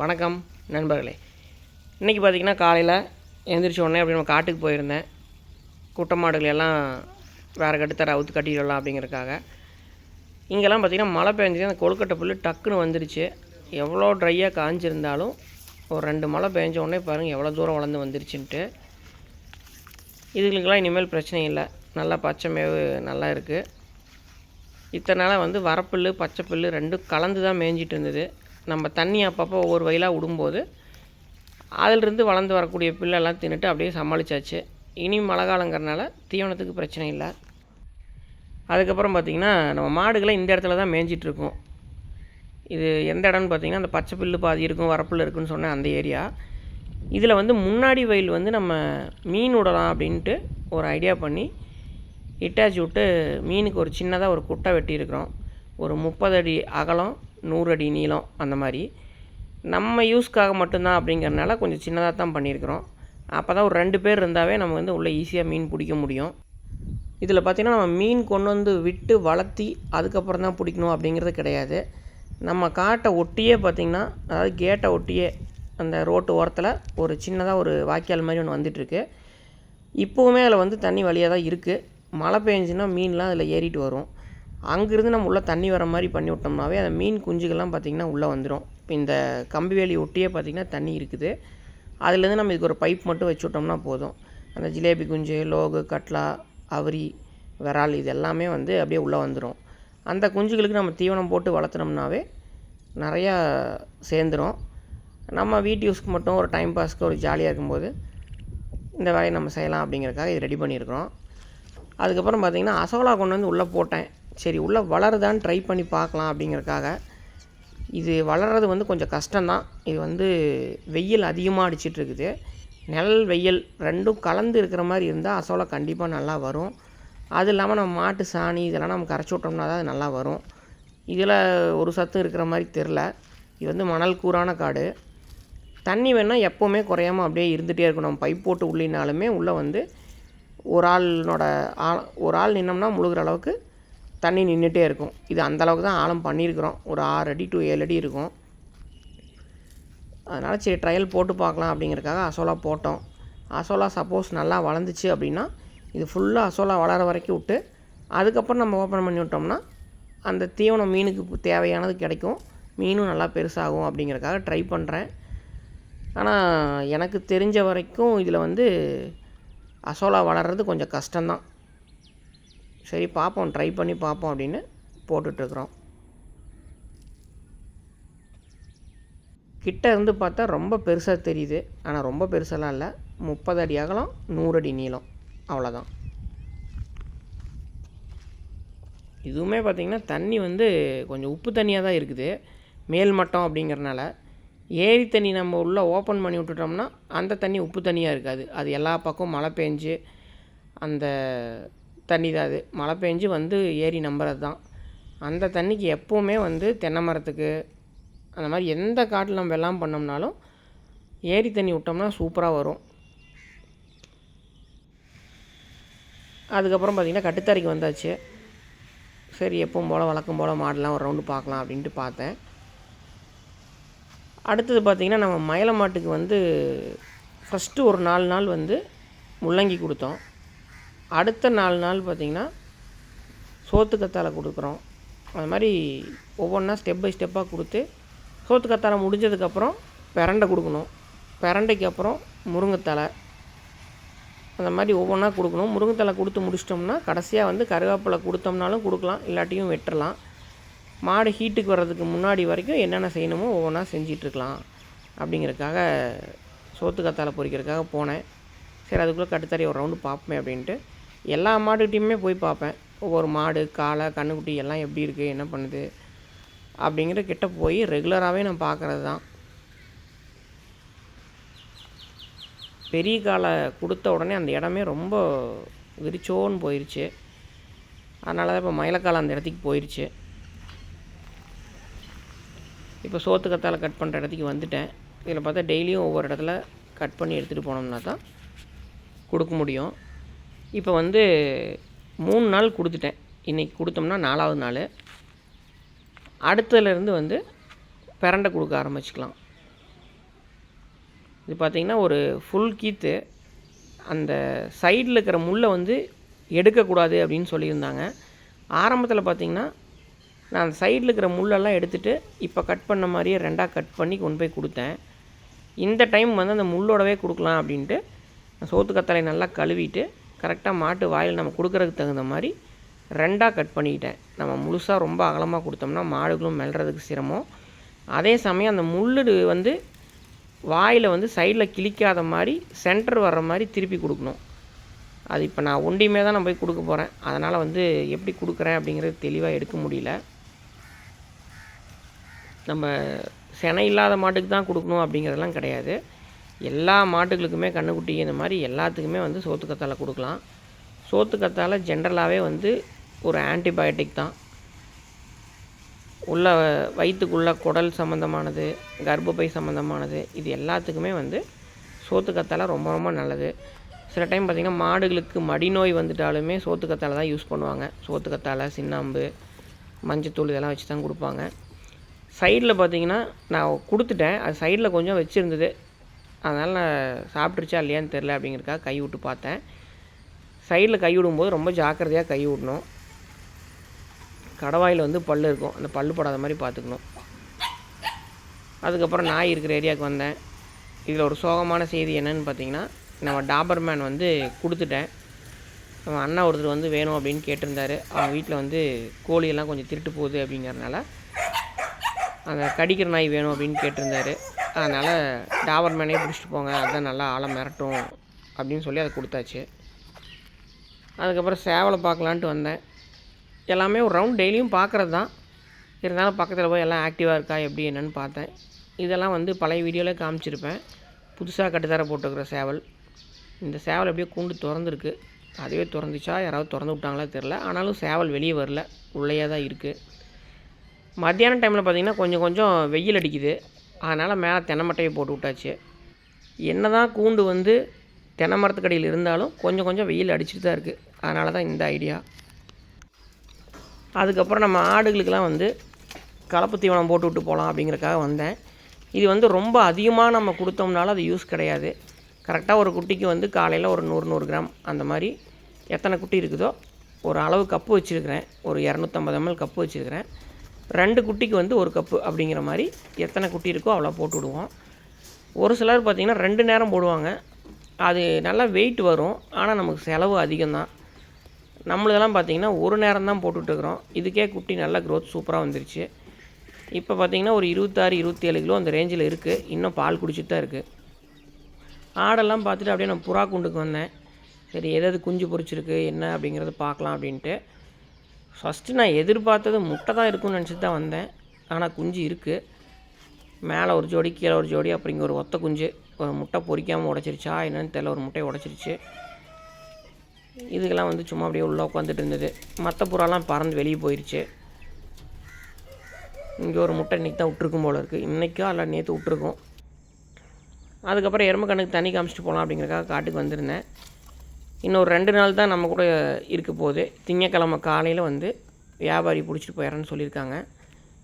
வணக்கம் நண்பர்களே. இன்றைக்கி பார்த்தீங்கன்னா காலையில் எழுந்திரிச்ச உடனே அப்படி நம்ம காட்டுக்கு போயிருந்தேன். குட்டை மாடுகள் எல்லாம் வேறு கட்டுத்தர அவுத்து கட்டிடலாம் அப்படிங்கிறதுக்காக. இங்கெல்லாம் பார்த்திங்கன்னா மழை பெஞ்சது அந்த கொழுக்கட்டை புல் டக்குன்னு வந்துருச்சு. எவ்வளோ ட்ரையாக காஞ்சிருந்தாலும் ஒரு ரெண்டு மழை பெஞ்ச உடனே பாருங்கள் எவ்வளோ தூரம் வளர்ந்து வந்துருச்சுன்ட்டு. இதுகளுக்கெல்லாம் இனிமேல் பிரச்சனை இல்லை. நல்லா பச்சை மேவு நல்லா இருக்குது இத்தனை நாளாக வந்து வரப்புல்லு பச்சை புல்லு ரெண்டும் கலந்து தான் மேய்ஞ்சிட்டு இருந்தது. நம்ம தண்ணி அப்பப்போ ஒவ்வொரு வயலாக விடும்போது அதிலிருந்து வளர்ந்து வரக்கூடிய புல்லெல்லாம் தின்னுட்டு அப்படியே சமாளிச்சாச்சு. இனி மழை காலங்கிறனால தீவனத்துக்கு பிரச்சனை இல்லை. அதுக்கப்புறம் பார்த்திங்கன்னா நம்ம மாடுகளை இந்த இடத்துல தான் மேய்ஞ்சிட்ருக்கோம் இது எந்த இடம்னு பார்த்திங்கன்னா அந்த பச்சை புல்லு பாதி இருக்கும் வரப்புல்லு இருக்குன்னு சொன்னேன் அந்த ஏரியா. இதில் வந்து முன்னாடி வயல் வந்து நம்ம மீன் விடலாம் அப்படின்ட்டு ஒரு ஐடியா பண்ணி இட்டாச்சி விட்டு மீனுக்கு ஒரு சின்னதாக ஒரு குட்டை வெட்டியிருக்கிறோம். ஒரு முப்பது அடி அகலம் நூறு அடி நீளம் அந்த மாதிரி. நம்ம யூஸ்க்காக மட்டும்தான் அப்படிங்கிறனால கொஞ்சம் சின்னதாக தான் பண்ணியிருக்கிறோம். அப்போ தான் ஒரு ரெண்டு பேர் இருந்தாவே நம்ம வந்து உள்ளே ஈஸியாக மீன் பிடிக்க முடியும். இதில் பார்த்திங்கன்னா நம்ம மீன் கொண்டு வந்து விட்டு வளர்த்தி அதுக்கப்புறம் தான் பிடிக்கணும் அப்படிங்கிறது கிடையாது. நம்ம காட்டை ஒட்டியே பார்த்திங்கன்னா அதாவது கேட்டை ஒட்டியே அந்த ரோட்டு ஓரத்தில் ஒரு சின்னதாக ஒரு வாய்க்கால் மாதிரி ஒன்று வந்துட்டுருக்கு. இப்போவுமே அதில் வந்து தண்ணி வழியாக தான் இருக்குது மழை பெஞ்சுன்னா மீன்லாம் அதில் ஏறிட்டு வரும். அங்கேருந்து நம்ம உள்ளே தண்ணி வர மாதிரி பண்ணி விட்டோம்னாவே அந்த மீன் குஞ்சுகள்லாம் பார்த்திங்கன்னா உள்ளே வந்துடும் இப்போ இந்த கம்பி வேலி ஒட்டியே பார்த்திங்கன்னா தண்ணி இருக்குது. அதுலேருந்து நம்ம இதுக்கு ஒரு பைப் மட்டும் வச்சு விட்டோம்னா போதும். அந்த ஜிலேபி குஞ்சு லோகு கட்லா அவரி விரால் இது எல்லாமே வந்து அப்படியே உள்ளே வந்துடும் அந்த குஞ்சுகளுக்கு நம்ம தீவனம் போட்டு வளர்த்துனோம்னாவே நிறையா சேர்ந்துடும் நம்ம வீட்டு யூஸ்க்கு மட்டும் ஒரு டைம் பாஸ்க்கு ஒரு ஜாலியாக இருக்கும்போது இந்த வேலையை நம்ம செய்யலாம் அப்படிங்கிறதுக்காக இது ரெடி பண்ணியிருக்கிறோம். அதுக்கப்புறம் பார்த்திங்கன்னா அசோலா கொண்டு வந்து உள்ளே போட்டேன். சரி உள்ளே வளருதான்னு ட்ரை பண்ணி பார்க்கலாம் அப்படிங்கிறதுக்காக. இது வளர்கிறது வந்து கொஞ்சம் கஷ்டம்தான். இது வந்து வெயில் அதிகமாக அடிச்சிட்ருக்குது. நிழல் வெயில் ரெண்டும் கலந்து இருக்கிற மாதிரி இருந்தால் அசோலா கண்டிப்பாக நல்லா வரும். அது இல்லாமல் நம்ம மாட்டு சாணி இதெல்லாம் நம்ம கரைச்சி விட்டோம்னா தான் அது நல்லா வரும். இதில் ஒரு சத்து இருக்கிற மாதிரி தெரில இது வந்து மணல் கூறான காடு. தண்ணி வேணால் எப்போவுமே குறையாமல் அப்படியே இருந்துகிட்டே இருக்கும். நம்ம பைப் போட்டு உள்ளினாலுமே உள்ளே வந்து ஒரு ஆளினோட ஆ ஒரு ஆள் நின்னோம்னா முழுகிற அளவுக்கு தண்ணி நின்றுட்டே இருக்கும். இது அந்தளவுக்கு தான் ஆழம் பண்ணியிருக்கிறோம். ஒரு ஆறு அடி டு ஏழு அடி இருக்கும். அதனால் சரி ட்ரையல் போட்டு பார்க்கலாம் அப்படிங்கிறதுக்காக அசோலா போட்டோம். அசோலா சப்போஸ் நல்லா வளர்ந்துச்சு அப்படின்னா இது ஃபுல்லாக அசோலா வளர வரைக்கும் விட்டு அதுக்கப்புறம் நம்ம ஓப்பன் பண்ணி விட்டோம்னா அந்த தீவனம் மீனுக்கு தேவையானது கிடைக்கும். மீனும் நல்லா பெருசாகும் அப்படிங்கிறதுக்காக ட்ரை பண்ணுறேன் ஆனால் எனக்கு தெரிஞ்ச வரைக்கும் இதில் வந்து அசோலா வளர்கிறது கொஞ்சம் கஷ்டம்தான். சரி பார்ப்போம் ட்ரை பண்ணி பார்ப்போம் அப்படின்னு போட்டுட்ருக்குறோம். கிட்ட இருந்து பார்த்தா ரொம்ப பெருசாக தெரியுது. ஆனால் ரொம்ப பெருசெல்லாம் இல்லை. முப்பது அடி அகலம் நூறு அடி நீளம். அவ்வளோதான் இதுவுமே பார்த்திங்கன்னா தண்ணி வந்து கொஞ்சம் உப்பு தண்ணியாக தான் இருக்குது. மேல் மட்டம் அப்படிங்கிறனால. ஏரி தண்ணி நம்ம உள்ளே ஓப்பன் பண்ணி விட்டுட்டோம்னா அந்த தண்ணி உப்பு தண்ணியாக இருக்காது. அது எல்லா பக்கம் மழை பெஞ்சு அந்த தண்ணி தான் அது. மழை பெஞ்சு வந்து ஏரி நம்புறது தான் அந்த தண்ணிக்கு எப்போவுமே வந்து தென்னை மரத்துக்கு அந்த மாதிரி எந்த காட்டில் நம்ம வெள்ளாம் பண்ணோம்னாலும் ஏரி தண்ணி விட்டோம்னா சூப்பராக வரும். அதுக்கப்புறம் பார்த்திங்கன்னா கட்டுத்தரைக்கு வந்தாச்சு. சரி எப்பவும் போல் வழக்கம் போல் மாடெலாம் ஒரு ரவுண்டு பார்க்கலாம் அப்படின்ட்டு பார்த்தேன். அடுத்தது பார்த்திங்கன்னா நம்ம மயில மாட்டுக்கு வந்து ஃபஸ்ட்டு ஒரு நாலு நாள் வந்து முள்ளங்கி கொடுத்தோம். அடுத்த நாலு நாள் பார்த்திங்கன்னா சோத்து கத்தாழை கொடுக்குறோம். அது மாதிரி ஒவ்வொன்றா ஸ்டெப் பை ஸ்டெப்பாக கொடுத்து சோத்து கத்தாழை முடிஞ்சதுக்கப்புறம் பிரண்டை கொடுக்கணும். பிரண்டைக்கு அப்புறம் முருங்கைத்தலை அந்த மாதிரி ஒவ்வொன்றா கொடுக்கணும். முருங்கைத்தலை கொடுத்து முடிச்சிட்டோம்னா கடைசியாக வந்து கருவேப்பிலை கொடுத்தோம்னாலும் கொடுக்கலாம் இல்லாட்டியும் வெட்டலாம். மாடு ஹீட்டுக்கு வர்றதுக்கு முன்னாடி வரைக்கும் என்னென்ன செய்யணுமோ ஒவ்வொன்றா செஞ்சிட்ருக்கலாம் அப்படிங்கிறதுக்காக சோத்து கத்தாழை பொறிக்கிறதுக்காக போனேன். சரி அதுக்குள்ளே கட்டுத்தறி ஒரு ரவுண்டு பார்ப்போமே அப்படின்ட்டு எல்லா மாடுகிட்டையுமே போய் பார்ப்பேன். ஒவ்வொரு மாடு காளை கண்ணுக்குட்டி எல்லாம் எப்படி இருக்குது என்ன பண்ணுது அப்படிங்கிற கிட்ட போய் ரெகுலராகவே நான் பார்க்குறது தான். பெரிய காலை கொடுத்த உடனே அந்த இடமே ரொம்ப விரிச்சோன்னு போயிடுச்சு அதனால தான் இப்போ மயிலக்காலை அந்த இடத்துக்கு போயிடுச்சு இப்போ சோத்து கத்தால் கட் பண்ணுற இடத்துக்கு வந்துட்டேன். இதில் பார்த்தா டெய்லியும் ஒவ்வொரு இடத்துல கட் பண்ணி எடுத்துகிட்டு போனோம்னா தான் கொடுக்க முடியும். இப்போ வந்து மூணு நாள் கொடுத்துட்டேன். இன்றைக்கி கொடுத்தோம்னா நாலாவது நாள். அடுத்ததுலேருந்து வந்து பிரண்டை கொடுக்க ஆரம்பிச்சுக்கலாம். இது பார்த்திங்கன்னா ஒரு ஃபுல் கீத்து. அந்த சைடில் இருக்கிற முள்ளை வந்து எடுக்கக்கூடாது அப்படின்னு சொல்லியிருந்தாங்க. ஆரம்பத்தில் பார்த்திங்கன்னா நான் அந்த சைடில் இருக்கிற முள்ளெல்லாம் எடுத்துகிட்டு இப்போ கட் பண்ண மாதிரியே ரெண்டாக கட் பண்ணி கொண்டு போய் கொடுத்தேன். இந்த டைம் வந்து அந்த முள்ளோடவே கொடுக்கலாம் அப்படின்ட்டு சோத்து கத்தலை நல்லா கழுவிட்டு கரெக்டாக மாட்டு வாயில் நம்ம கொடுக்குறதுக்கு தகுந்த மாதிரி ரெண்டாக கட் பண்ணிக்கிட்டேன் நம்ம முழுசாக ரொம்ப அகலமாக கொடுத்தோம்னா மாடுகளும் மெல்றதுக்கு சிரமம். அதே சமயம் அந்த முள்ளு வந்து வாயில் வந்து சைடில் கிழிக்காத மாதிரி சென்டர் வர்ற மாதிரி திருப்பி கொடுக்கணும். அது இப்போ நான் ஒண்டியுமே தான் நான் போய் கொடுக்க போகிறேன் அதனால் வந்து எப்படி கொடுக்குறேன் அப்படிங்கிறது தெளிவாக எடுக்க முடியல. நம்ம செனை இல்லாத மாட்டுக்கு தான் கொடுக்கணும் அப்படிங்கிறதெல்லாம் கிடையாது. எல்லா மாட்டுகளுக்குமே கண்ணுக்குட்டி இந்த மாதிரி எல்லாத்துக்குமே வந்து சோத்து கத்தாழை கொடுக்கலாம். சோத்து கத்தாழை ஜென்ரலாகவே வந்து ஒரு ஆன்டிபயோட்டிக் தான். உள்ள வயிற்றுக்குள்ள குடல் சம்மந்தமானது கர்ப்பப்பை சம்மந்தமானது இது எல்லாத்துக்குமே வந்து சோத்து கத்தாழை ரொம்ப ரொம்ப நல்லது. சில டைம் பார்த்திங்கன்னா மாடுகளுக்கு மடிநோய் வந்துட்டாலுமே சோத்து கத்தாழை தான் யூஸ் பண்ணுவாங்க. சோத்து கத்தாழை சின்னாம்பு மஞ்சத்தூள் இதெல்லாம் வச்சு தான் கொடுப்பாங்க. சைடில் பார்த்தீங்கன்னா நான் கொடுத்துட்டேன். அது சைடில் கொஞ்சம் வச்சுருந்தது. அதனால் நான் சாப்பிட்ருச்சா இல்லையான்னு தெரில அப்படிங்கிறக்காக கை விட்டு பார்த்தேன். சைடில் கை விடும்போது ரொம்ப ஜாக்கிரதையாக கை விடணும். கடவாயில் வந்து பல் இருக்கும். அந்த பல் படாத மாதிரி பார்த்துக்கணும். அதுக்கப்புறம் நாய் இருக்கிற ஏரியாவுக்கு வந்தேன். இதில் ஒரு சோகமான செய்தி என்னென்னு பார்த்தீங்கன்னா நம்ம டாபர்மேன் வந்து கொடுத்துட்டேன். நம்ம அண்ணா ஒருத்தர் வந்து வேணும் அப்படின்னு கேட்டிருந்தாரு. அவங்க வீட்டில் வந்து கோழியெல்லாம் கொஞ்சம் திருட்டு போகுது அப்படிங்கிறதுனால அந்த கடிக்கிற நாய் வேணும் அப்படின்னு கேட்டிருந்தாரு. அதனால் டாவர் மேனே பிடிச்சிட்டு போங்க அதுதான் நல்லா ஆளை மிரட்டும் அப்படின்னு சொல்லி அதை கொடுத்தாச்சு. அதுக்கப்புறம் சேவலை பார்க்கலான்ட்டு வந்தேன். எல்லாமே ஒரு ரவுண்ட் டெய்லியும் பார்க்குறது தான். இருந்தாலும் பக்கத்தில் போய் எல்லாம் ஆக்டிவாக இருக்கா எப்படி என்னன்னு பார்த்தேன். இதெல்லாம் வந்து பழைய வீடியோவில் காமிச்சிருப்பேன். புதுசாக கட்டுத்தர போட்டுருக்குற சேவல். இந்த சேவல் அப்படியே கூண்டு திறந்துருக்கு. அதுவே திறந்துச்சா யாராவது திறந்து விட்டாங்களா தெரில ஆனாலும் சேவல் வெளியே வரல. உள்ளேயே தான் இருக்குது மத்தியான டைமில் பார்த்திங்கன்னா கொஞ்சம் கொஞ்சம் வெயில் அடிக்குது. அதனால் மேலே தென்னை மட்டையை போட்டு விட்டாச்சு. என்ன தான் கூண்டு வந்து தென்னை மரத்துக்கடியில் இருந்தாலும் கொஞ்சம் கொஞ்சம் வெயில் அடிச்சுட்டு தான் இருக்குது அதனால தான் இந்த ஐடியா. அதுக்கப்புறம் நம்ம ஆடுகளுக்கெல்லாம் வந்து கலப்பு தீவனம் போட்டு விட்டு போகலாம் அப்படிங்கிறக்காக வந்தேன். இது வந்து ரொம்ப அதிகமாக நம்ம கொடுத்தோம்னாலும் அது யூஸ் கிடையாது. கரெக்டாக ஒரு குட்டிக்கு வந்து காலையில் ஒரு நூறு நூறு கிராம் அந்த மாதிரி எத்தனை குட்டி இருக்குதோ ஒரு அளவு கப்பு வச்சுருக்கிறேன். ஒரு இரநூத்தம்பது எம்எல் கப்பு வச்சுருக்கிறேன். ரெண்டு குட்டிக்கு வந்து ஒரு கப்பு அப்படிங்கிற மாதிரி எத்தனை குட்டி இருக்கோ அவ்வளோ போட்டு விடுவோம். ஒரு சிலர் பார்த்திங்கன்னா ரெண்டு நேரம் போடுவாங்க. அது நல்லா வெயிட் வரும். ஆனால் நமக்கு செலவு அதிகம்தான். நம்மளதெல்லாம் பார்த்திங்கன்னா ஒரு நேரம் தான் போட்டுட்ருக்குறோம் இதுக்கே குட்டி நல்லா க்ரோத் சூப்பராக வந்துருச்சு. இப்போ பார்த்திங்கன்னா ஒரு இருபத்தாறு இருபத்தேழு கிலோ அந்த ரேஞ்சில் இருக்குது இன்னும் பால் குடிச்சிட்டு தான் இருக்குது ஆடெல்லாம் பார்த்துட்டு அப்படியே நான் புறா குண்டுக்கு வந்தேன். சரி எதாவது குஞ்சு பொரிச்சிருக்கு என்ன அப்படிங்கிறத பார்க்கலாம் அப்படின்ட்டு. ஃபஸ்ட்டு நான் எதிர்பார்த்தது முட்டை தான் இருக்கும்னு நினச்சிட்டு தான் வந்தேன். ஆனால் குஞ்சு இருக்குது மேலே ஒரு ஜோடி கீழே ஒரு ஜோடி அப்படிங்க ஒரு ஒத்த குஞ்சு. ஒரு முட்டை பொறிக்காமல் உடச்சிருச்சா என்னென்னு தெரியல ஒரு முட்டையை உடச்சிருச்சு. இதுக்கெல்லாம் வந்து சும்மா அப்படியே உள்ளே உட்காந்துட்டு இருந்தது. மற்ற புறாலாம் பறந்து வெளியே போயிடுச்சு இங்கே ஒரு முட்டை இன்றைக்கி தான் விட்ருக்கும் போல் இருக்குது இன்றைக்கோ இல்லை நேற்று விட்ருக்கும் அதுக்கப்புறம் எறும்பு கண்ணுக்கு தண்ணி காமிச்சிட்டு போகலாம் அப்படிங்கிறக்காக காட்டுக்கு வந்திருந்தேன். இன்னொரு ரெண்டு நாள் தான் நம்ம கூட இருக்க போகுது. திங்கக்கிழமை காலையில் வந்து வியாபாரி பிடிச்சிட்டு போயிடறேன்னு சொல்லியிருக்காங்க.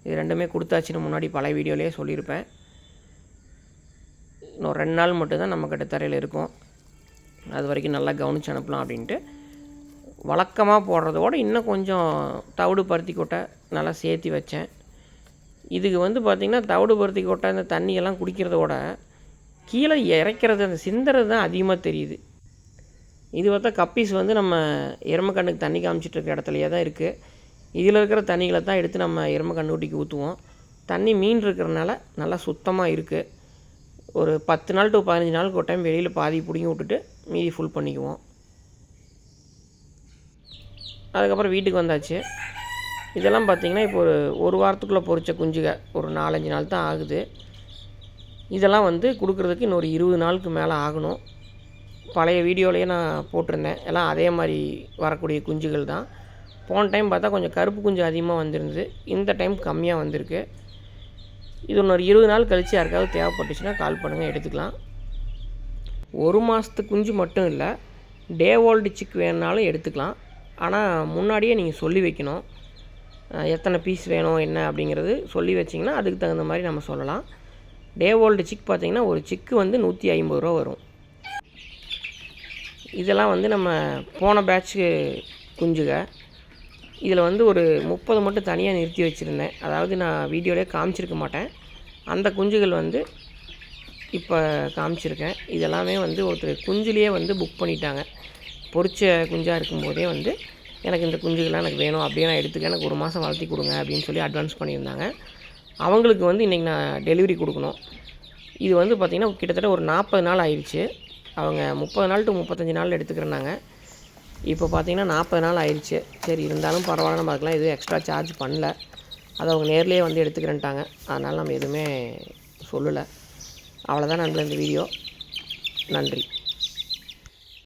இது ரெண்டுமே கொடுத்தாச்சுன்னு முன்னாடி பழைய வீடியோலேயே சொல்லியிருப்பேன். இன்னும் ரெண்டு நாள் மட்டும்தான் நம்மக்கிட்ட தரையில் இருக்கும். அது வரைக்கும் நல்லா கவனித்து அனுப்பலாம் அப்படின்ட்டு. வழக்கமாக போடுறதோட இன்னும் கொஞ்சம் தவிடு பருத்தி கொட்டை நல்லா சேர்த்தி வச்சேன். இதுக்கு வந்து பார்த்திங்கன்னா தவிடு பருத்தி கொட்டை இந்த தண்ணியெல்லாம் குடிக்கிறதோட கீழே இறைக்கிறது அந்த சிந்துறது தான் அதிகமாக தெரியுது. இது பார்த்தா கப்பீஸ் வந்து நம்ம எருமக்கண்ணுக்கு தண்ணி காமிச்சிட்டு இருக்க இடத்துலையே தான் இருக்குது இதில் இருக்கிற தண்ணிகளை தான் எடுத்து நம்ம எருமை ஊற்றுவோம் தண்ணி மீன் இருக்கிறனால நல்லா சுத்தமாக இருக்குது ஒரு பத்து நாள் டு பதினஞ்சு நாளுக்கு ஒரு டைம் வெளியில் பாதி பிடிங்கி விட்டுட்டு மீதி ஃபுல் பண்ணிக்குவோம். அதுக்கப்புறம் வீட்டுக்கு வந்தாச்சு. இதெல்லாம் பார்த்திங்கன்னா இப்போ ஒரு ஒரு வாரத்துக்குள்ளே பொறிச்ச குஞ்சுக. ஒரு நாலஞ்சு நாள் தான் ஆகுது. இதெல்லாம் வந்து கொடுக்குறதுக்கு இன்னொரு இருபது நாளுக்கு மேலே ஆகணும். பழைய வீடியோலேயே நான் போட்டிருந்தேன். எல்லாம் அதே மாதிரி வரக்கூடிய குஞ்சுகள் தான். போன டைம் பார்த்தா கொஞ்சம் கருப்பு குஞ்சு அதிகமாக வந்திருந்தது. இந்த டைம் கம்மியாக வந்திருக்கு. இது இன்னொரு இருபது நாள் கழித்து யாருக்காவது தேவைப்பட்டுச்சுன்னா கால் பண்ணுங்கள் எடுத்துக்கலாம். ஒரு மாதத்து குஞ்சு மட்டும் இல்லை டே ஓல்டு சிக் வேணுனாலும் எடுத்துக்கலாம். ஆனால் முன்னாடியே நீங்கள் சொல்லி வைக்கணும். எத்தனை பீஸ் வேணும் என்ன அப்படிங்கிறது சொல்லி வச்சிங்கன்னா அதுக்கு தகுந்த மாதிரி நம்ம சொல்லலாம். டே ஓல்டு சிக் பார்த்திங்கன்னா ஒரு சிக்கு வந்து நூற்றி ஐம்பது ரூபா வரும். இதெல்லாம் வந்து நம்ம போன பேட்ச்சு குஞ்சுக. இதில் வந்து ஒரு முப்பது மட்டும் தனியாக நிறுத்தி வச்சுருந்தேன். அதாவது நான் வீடியோலேயே காமிச்சிருக்க மாட்டேன். அந்த குஞ்சுகள் வந்து இப்போ காமிச்சிருக்கேன். இதெல்லாமே வந்து ஒருத்தர் குஞ்சுலேயே வந்து புக் பண்ணிட்டாங்க. பொரிச்ச குஞ்சாக இருக்கும்போதே வந்து எனக்கு இந்த குஞ்சுகள்லாம் எனக்கு வேணும். அப்படியே நான் எடுத்துக்க எனக்கு ஒரு மாதம் வளர்த்தி கொடுங்க அப்படின்னு சொல்லி அட்வான்ஸ் பண்ணியிருந்தாங்க. அவங்களுக்கு வந்து இன்றைக்கி நான் டெலிவரி கொடுக்கணும். இது வந்து பார்த்திங்கன்னா கிட்டத்தட்ட ஒரு நாற்பது நாள் ஆயிடுச்சு. அவங்க முப்பது நாள் டு முப்பத்தஞ்சு நாள் எடுத்துக்கிறேன்னாங்க. இப்போ பார்த்தீங்கன்னா நாற்பது நாள் ஆயிடுச்சு. சரி இருந்தாலும் பரவாயில்ல நம்ம அதுக்கெலாம் எதுவும் எக்ஸ்ட்ரா சார்ஜ் பண்ணல. அதை அவங்க நேர்லேயே வந்து எடுத்துக்கிறேன்ட்டாங்க. அதனால் நம்ம எதுவுமே சொல்லலை. அவ்வளோதான் நண்பர்களே இந்த வீடியோ நன்றி.